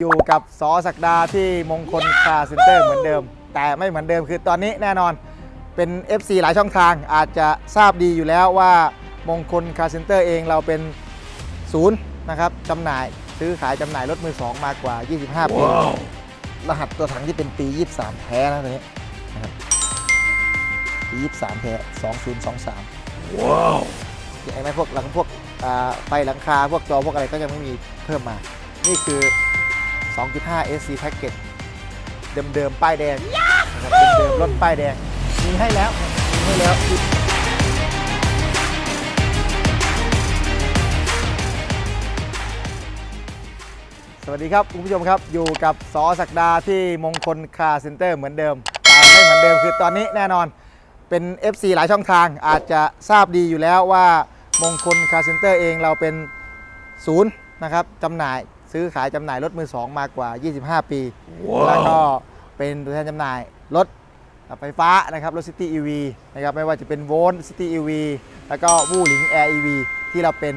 อยู่กับสอศักดาที่มงคลคาร์เซ็นเตอร์เหมือนเดิม แต่ไม่เหมือนเดิมคือตอนนี้แน่นอนเป็น FC หลายช่องทางอาจจะทราบดีอยู่แล้วว่ามงคลคาร์เซ็นเตอร์เองเราเป็นศูนย์นะครับจำหน่ายซื้อขายจำหน่ายรถมือ2มากกว่า 25 ปี รหัสตัวถังที่เป็นปี 23 แท้นะตัวนี้นะครับปี 23 แท้ 2023 ว้าวไอ้ไม่พวกหลังพวกอ่าไฟหลังคาพวกจอพวกอะไรก็ยังไม่มีเพิ่มมา นี่คือ 2.5 SC Package เดิมๆ ป้ายแดงนะครับเดิมๆ รถป้ายแดง มีให้แล้ว มีให้แล้วสวัสดีครับ คุณผู้ชมครับ อยู่กับสอศักดาที่มงคลคาร์เซ็นเตอร์เหมือนเดิมแต่ไม่เหมือนเดิมคือตอนนี้แน่นอนเป็น FC หลายช่องทางอาจจะทราบดีอยู่แล้วว่ามงคลคาร์เซ็นเตอร์เองเราเป็นศูนย์นะครับจำหน่าย ซื้อขายจำหน่ายรถมือ2มากกว่า 25 ปี แล้วก็เป็นตัวแทนจำหน่ายรถไฟฟ้านะครับ รถ City EV นะครับไม่ว่าจะเป็นโวลต์ City EV แล้วก็วู่หลิง Air EV ที่เราเป็น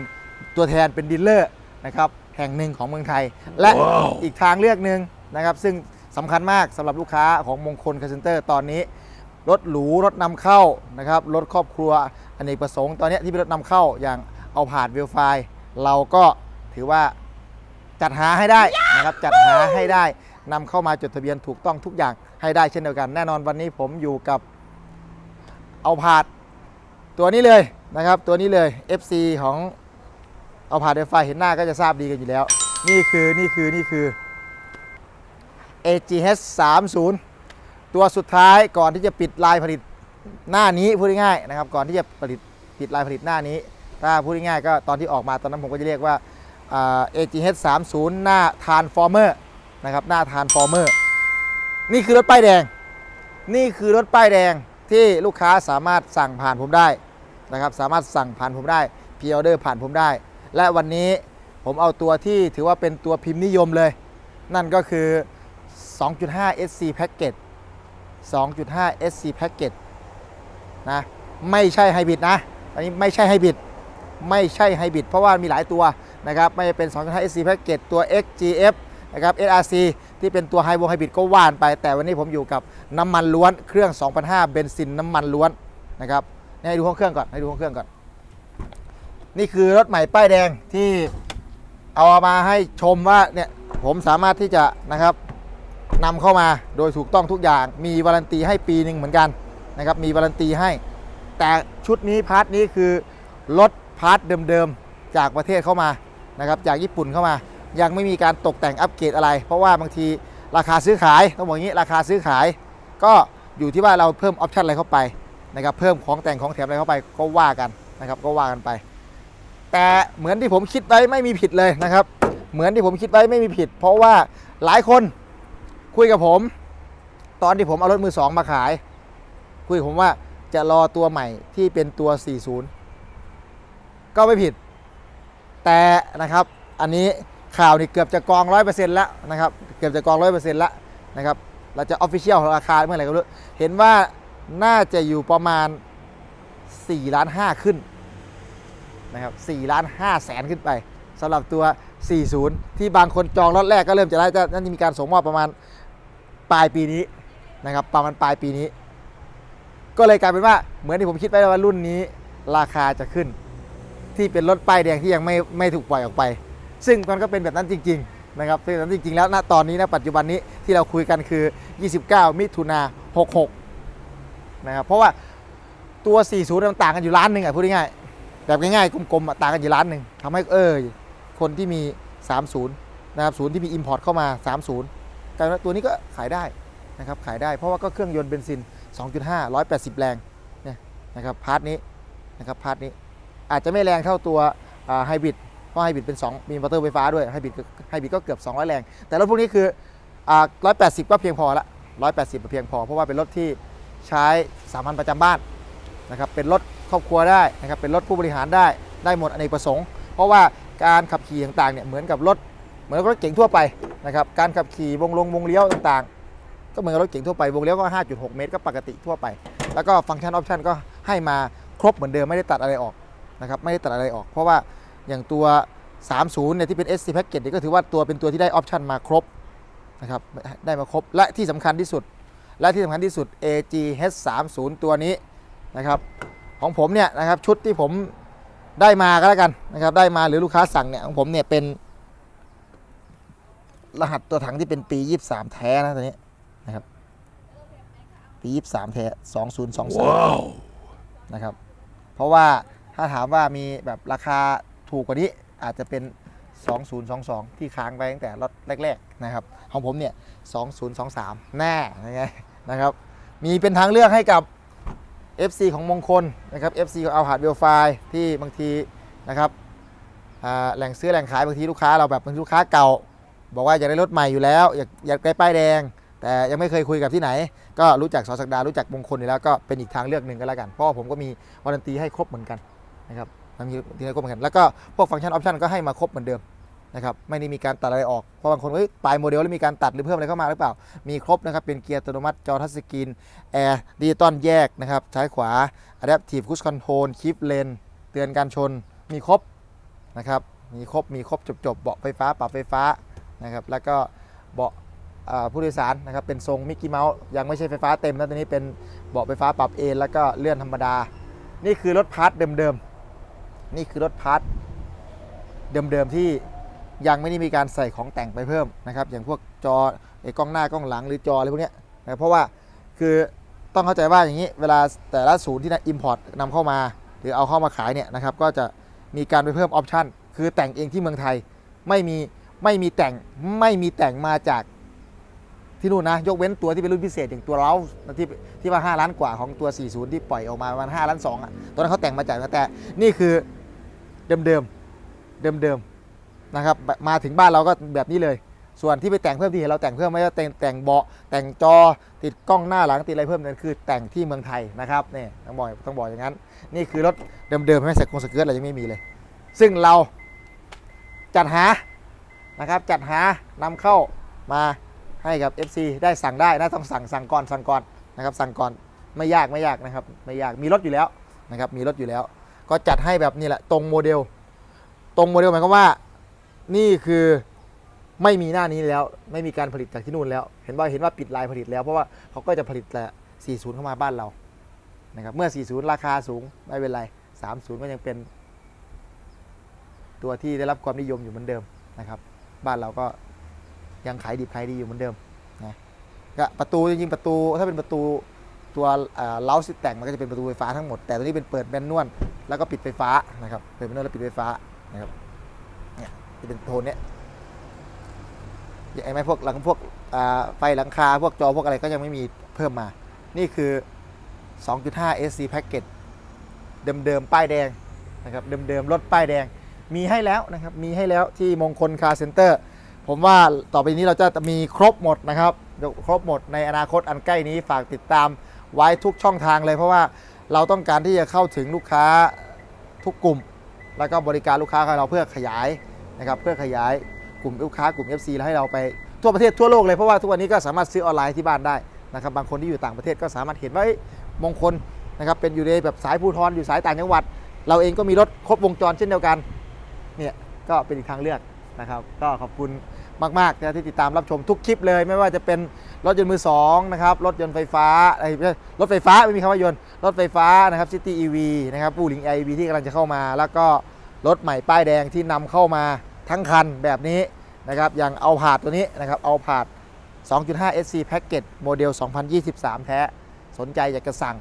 ตัวแทนเป็นดีลเลอร์นะครับแห่งหนึ่งของเมืองไทย และว้าวอีกทางเลือกหนึ่งนะครับ ซึ่งสำคัญมากสำหรับลูกค้าของมงคลคาร์เซนเตอร์ตอนนี้ รถหรู รถนำเข้านะครับรถครอบครัวอเนกประสงค์ตอนนี้ที่เป็นรถนำเข้าอย่างเอาผ่านเวลไฟเราก็ถือว่า จัดหาให้ได้นะครับจัดหาให้ได้นำเข้ามาจดทะเบียนถูกต้องทุกอย่างให้ได้เช่นเดียวกัน แน่นอนวันนี้ผมอยู่กับเอาผาดตัวนี้เลยนะครับ ตัวนี้เลย FC ของเอาผาดเวลไฟเห็นหน้าก็จะทราบดีกันอยู่แล้ว นี่คือนี่คือนี่คือ AGH 30ตัวสุดท้ายก่อนที่จะปิดลายผลิตหน้านี้พูดง่ายๆนะครับ ก่อนที่จะผลิตปิดลายผลิตหน้านี้ ถ้าพูดง่ายๆก็ตอนที่ออกมาตอนนั้นผมก็จะเรียกว่า อ่า AGH 30หน้า Transformer นะครับหน้า Transformer นี่คือรถป้ายแดง นี่คือรถป้ายแดงที่ลูกค้าสามารถสั่งผ่านผมได้นะครับสามารถสั่งผ่านผมได้พีออเดอร์ผ่านผมได้ และวันนี้ผมเอาตัวที่ถือว่าเป็นตัวพิมพ์นิยมเลย นั่นก็คือ 2.5 SC Package 2.5 SC Package นะไม่ใช่ไฮบริดนะอันนี้ไม่ใช่ไฮบริดไม่ใช่ไฮบริดเพราะว่ามีหลายตัว นะครับไม่เป็น2.5 SC Package ตัว XGF นะครับ SRC ที่เป็นตัวไฮโวไฮบริดก็ว่านไป แต่วันนี้ผมอยู่กับน้ำมันล้วนเครื่อง2,500เบนซินน้ำมันล้วนนะครับให้ดูห้องเครื่องก่อนให้ดูห้องเครื่องก่อน นี่คือรถใหม่ป้ายแดงที่เอามาให้ชมว่าเนี่ยผมสามารถที่จะนะครับนำเข้ามาโดยถูกต้องทุกอย่างมีวารันตีให้ปีหนึ่งเหมือนกันนะครับมีวารันตีให้ แต่ชุดนี้พาร์ทนี้คือรถพาร์ทเดิมๆจากประเทศเข้ามา นะครับจากญี่ปุ่นเข้ามา ยังไม่มีการตกแต่งอัปเกรดอะไร เพราะว่าบางทีราคาซื้อขายต้องบอกอย่างนี้ราคาซื้อขาย ก็อยู่ที่ว่าเราเพิ่มออปชันอะไรเข้าไปนะครับเพิ่มของแต่งของแถมอะไรเข้าไปก็ว่ากันนะครับก็ว่ากันไป แต่เหมือนที่ผมคิดไว้ไม่มีผิดเลยนะครับ เหมือนที่ผมคิดไว้ไม่มีผิด เพราะว่าหลายคนคุยกับผม ตอนที่ผมเอารถมือสองมาขาย คุยผมว่าจะรอตัวใหม่ที่เป็นตัว 40 ก็ไม่ผิด แต่นะครับอันนี้ข่าวนี่เกือบจะกอง100%แล้วนะครับเกือบจะกอง100%แล้วนะครับเราจะออฟฟิเชียลราคาเมื่อไหร่ก็ไม่รู้เห็นว่าน่าจะอยู่ประมาณ4ล้าน5ขึ้นนะครับ4ล้าน5แสนขึ้นไปสำหรับตัว 40 ที่บางคนจองรถแรกก็เริ่มจะได้จะน่าจะมีการส่งมอบประมาณปลายปีนี้นะครับประมาณปลายปีนี้ ก็เลยกลายเป็นว่าเหมือนที่ผมคิดไว้ว่ารุ่นนี้ราคาจะขึ้น ที่เป็นรถป้ายแดงที่ยังไม่ไม่ถูกปล่อยออกไป ซึ่งมันก็เป็นแบบนั้นจริง ๆ นะครับเป็นแบบนั้นจริง ๆ แล้วณตอนนี้นะปัจจุบันนี้ที่เราคุยกันคือ 29 มิถุนา66 นะครับ เพราะว่าตัว 40มันต่างกันอยู่ล้านหนึ่งอะพูดง่ายๆแบบง่ายๆกลมๆต่างกันอยู่ล้านหนึ่งทำให้เออคนที่มี 30 นะครับศูนย์ที่มี Import เข้ามา 30แต่ว่าตัวนี้ก็ขายได้นะครับขายได้เพราะว่าก็เครื่องยนต์เบนซิน 2.5 180 แรงเนี่ยนะครับพาร์ทนี้นะครับพาร์ทนี้ อาจจะไม่แรงเท่าตัวไฮบริดเพราะไฮบริดเป็น 2 มีมอเตอร์ไฟฟ้าด้วยไฮบริดไฮบริดก็เกือบ 200 แรง แต่รถพวกนี้คืออ่า180 ก็เพียงพอละ 180ก็เพียงพอ เพราะว่าเป็นรถที่ใช้สามัญประจำบ้านนะครับเป็นรถครอบครัวได้นะครับเป็นรถผู้บริหารได้ได้หมดอเนกประสงค์ เพราะว่าการขับขี่ต่างๆเนี่ยเหมือนกับรถเหมือนรถเก๋งทั่วไปนะครับการขับขี่วงลงวงเลี้ยวต่างๆ ก็เหมือนรถเก๋งทั่วไปวงเลี้ยวก็ 5.6 เมตรก็ปกติทั่วไป แล้วก็ฟังก์ชันออปชันก็ให้มาครบเหมือนเดิมไม่ได้ตัดอะไรออก นะครับไม่ได้ตัดอะไรออก เพราะว่าอย่างตัว 30เนี่ยที่เป็น SC Package เนี่ยก็ถือว่าตัวเป็นตัวที่ได้ออปชันมาครบนะครับได้มาครบและที่สำคัญที่สุด และที่สำคัญที่สุด AG H30 ตัวนี้นะครับของผมเนี่ยนะครับชุดที่ผมได้มาก็แล้วกันนะครับได้มาหรือลูกค้าสั่งเนี่ยของผมเนี่ยเป็นรหัสตัวถังที่เป็นปี 23 แท้นะตัวนี้นะครับปี 23 แท้ 2023นะครับเพราะว่า ถ้าถามว่ามีแบบราคาถูกกว่านี้อาจจะเป็น 2022 ที่ค้างไปตั้งแต่รถแรกๆนะครับของผมเนี่ย 2023 แน่ยังไงนะครับมีเป็นทางเลือกให้กับ FC ของมงคลนะครับ FC ของเอาหาดเวลไฟที่บางทีนะครับแหล่งซื้อแหล่งขายบางทีลูกค้าเราแบบบางทีลูกค้าเก่า บอกว่าอยากได้รถใหม่อยู่แล้ว อยากอยากได้ป้ายแดง แต่ยังไม่เคยคุยกับที่ไหน ก็รู้จักสอสักดารู้จักมงคลอยู่แล้วก็เป็นอีกทางเลือกหนึ่งก็แล้วกันเพราะว่าผมก็มีวารันตีให้ครบเหมือนกัน นะครับมันมีที่ให้ครบเหมือนกัน แล้วก็พวกฟังก์ชันออปชันก็ให้มาครบเหมือนเดิมนะครับไม่ได้มีการตัดอะไรออกเพราะบางคนเฮ้ยปลายโมเดลแล้วมีการตัดหรือเพิ่มอะไรเข้ามาหรือเปล่า มีครบนะครับเป็นเกียร์อัตโนมัติจอทัชสกรีนแอร์ดิจิตอลแยกนะครับซ้ายขวา Adaptive Cruise Control คลิปเลนเตือนการชนมีครบนะครับมีครบมีครบจบๆเบาะไฟฟ้าปรับไฟฟ้านะครับแล้วก็เบาะผู้โดยสารนะครับเป็นทรงมิกกี้เมาส์ยังไม่ใช่ไฟฟ้าเต็มนะตัวนี้เป็นเบาะไฟฟ้าปรับเอนแล้วก็เลื่อนธรรมดา นี่คือรถพาร์ทเดิมๆ นี่คือรถพาร์ทเดิมๆที่ยังไม่ได้มีการใส่ของแต่งไปเพิ่มนะครับ อย่างพวกจอไอ้กล้องหน้ากล้องหลังหรือจออะไรพวกเนี้ยนะเพราะว่าคือต้องเข้าใจว่าอย่างนี้เวลาแต่ละศูนย์ที่อิมพอร์ตนำเข้ามา หรือเอาเข้ามาขายเนี่ยนะครับ ก็จะมีการไปเพิ่มออปชันคือแต่งเองที่เมืองไทยไม่มีไม่มีแต่งไม่มีแต่งมาจากที่นู่นนะ ยกเว้นตัวที่เป็นรุ่นพิเศษอย่างตัวเราที่ที่ว่า 5 ล้านกว่าของตัว 40 ที่ปล่อยออกมาประมาณ5ล้าน2อะตัวนั้นเขาแต่งมาจากแต่นี่คือ เดิมเดิมเดิมๆนะครับมาถึงบ้านเราก็แบบนี้เลย ส่วนที่ไปแต่งเพิ่มที่เห็นเราแต่งเพิ่มไม่ว่าแต่งแต่งเบาะแต่งจอติดกล้องหน้าหลังติดอะไรเพิ่มนั่นคือแต่งที่เมืองไทยนะครับนี่ต้องบอกต้องบอกอย่างนั้น นี่คือรถเดิมๆไม่ใส่กงสเกิร์ตอะไรยังไม่มีเลย ซึ่งเราจัดหานะครับจัดหานำเข้ามาให้กับ FC ได้สั่งได้นะต้องสั่งสั่งก่อนสั่งก่อนนะครับสั่งก่อนไม่ยากไม่ยากนะครับไม่ยากมีรถอยู่แล้วนะครับมีรถอยู่แล้ว ก็จัดให้แบบนี้แหละตรงโมเดล ตรงโมเดลหมายความว่านี่คือไม่มีหน้านี้แล้ว ไม่มีการผลิตจากที่นู่นแล้ว เห็นว่าเห็นว่าปิดลายผลิตแล้วเพราะว่าเขาก็จะผลิตแต่40 เข้ามาบ้านเรานะครับเมื่อ 40 ราคาสูงไม่เป็นไร 30 ก็ยังเป็น ตัวที่ได้รับความนิยมอยู่เหมือนเดิมนะครับ บ้านเราก็ยังขายดิบขายดีอยู่เหมือนเดิมนะก็ประตูจริงๆประตูถ้าเป็นประตูตัวเล้าซิแต่งมันก็จะเป็นประตูไฟฟ้าทั้งหมด แต่ตัวนี้เป็นเปิดแมนนวล แล้วก็ปิดไฟฟ้านะครับเปิดแมนนวลแล้วปิดไฟฟ้านะครับเนี่ยจะเป็นโทนเนี้ยย่างไอ้ไหมพวกหลังพวกไฟหลังคาพวกจอพวกอะไรก็ยังไม่มีเพิ่มมา นี่คือ 2.5 SC Package เดิมๆป้ายแดงนะครับเดิมๆรถป้ายแดงมีให้แล้วนะครับมีให้แล้วที่มงคลคาร์เซ็นเตอร์ผมว่าต่อไปนี้เราจะมีครบหมดนะครับครบหมดในอนาคตอันใกล้นี้ฝากติดตามไว้ทุกช่องทางเลยเพราะว่า เราต้องการที่จะเข้าถึงลูกค้าทุกกลุ่ม แล้วก็บริการลูกค้าของเราเพื่อขยายนะครับเพื่อขยายกลุ่มลูกค้ากลุ่ม FC แล้วให้เราไปทั่วประเทศทั่วโลกเลยเพราะว่าทุกวันนี้ก็สามารถซื้อออนไลน์ที่บ้านได้นะครับบางคนที่อยู่ต่างประเทศก็สามารถเห็นว่าเอ้มงคลนะครับเป็นอยู่ในแบบสายภูทรอยู่สายต่างจังหวัด เราเองก็มีรถครบวงจรเช่นเดียวกันเนี่ยก็เป็นอีกทางเลือกนะครับ ก็ขอบคุณ มากๆนะที่ติดตามรับชมทุกคลิปเลย ไม่ว่าจะเป็นรถยนต์มือสองนะครับรถยนต์ไฟฟ้าไอ้ไม่ใช่รถไฟฟ้าไม่มีคำว่ายนต์รถไฟฟ้านะครับซิตี้อีวีนะครับปูลิงไอวีที่กำลังจะเข้ามา แล้วก็รถใหม่ป้ายแดงที่นำเข้ามาทั้งคันแบบนี้นะครับอย่างเอาผาดตัวนี้นะครับเอาผาด 2.5 SC Package โมเดล 2023 แท้ สนใจอยากจะสั่ง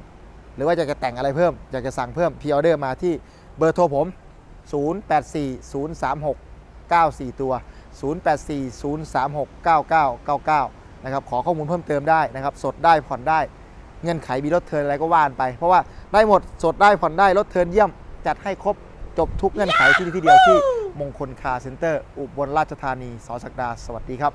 หรือว่าอยากจะแต่งอะไรเพิ่ม อยากจะสั่งเพิ่มพ r ออเดอร์มาที่เบอร์โทรผม 08403694 ตัว 0840369999 นะครับ ขอข้อมูลเพิ่มเติมได้นะครับ สดได้ผ่อนได้ เงื่อนไขมีรถเทินอะไรก็ว่านไป เพราะว่าได้หมด สดได้ผ่อนได้ รถเทินเยี่ยม จัดให้ครบ จบทุกเงื่อนไขที่นี่ที่เดียวที่มงคลคาเซ็นเตอร์ อุบลราชธานี สศักดา สวัสดีครับ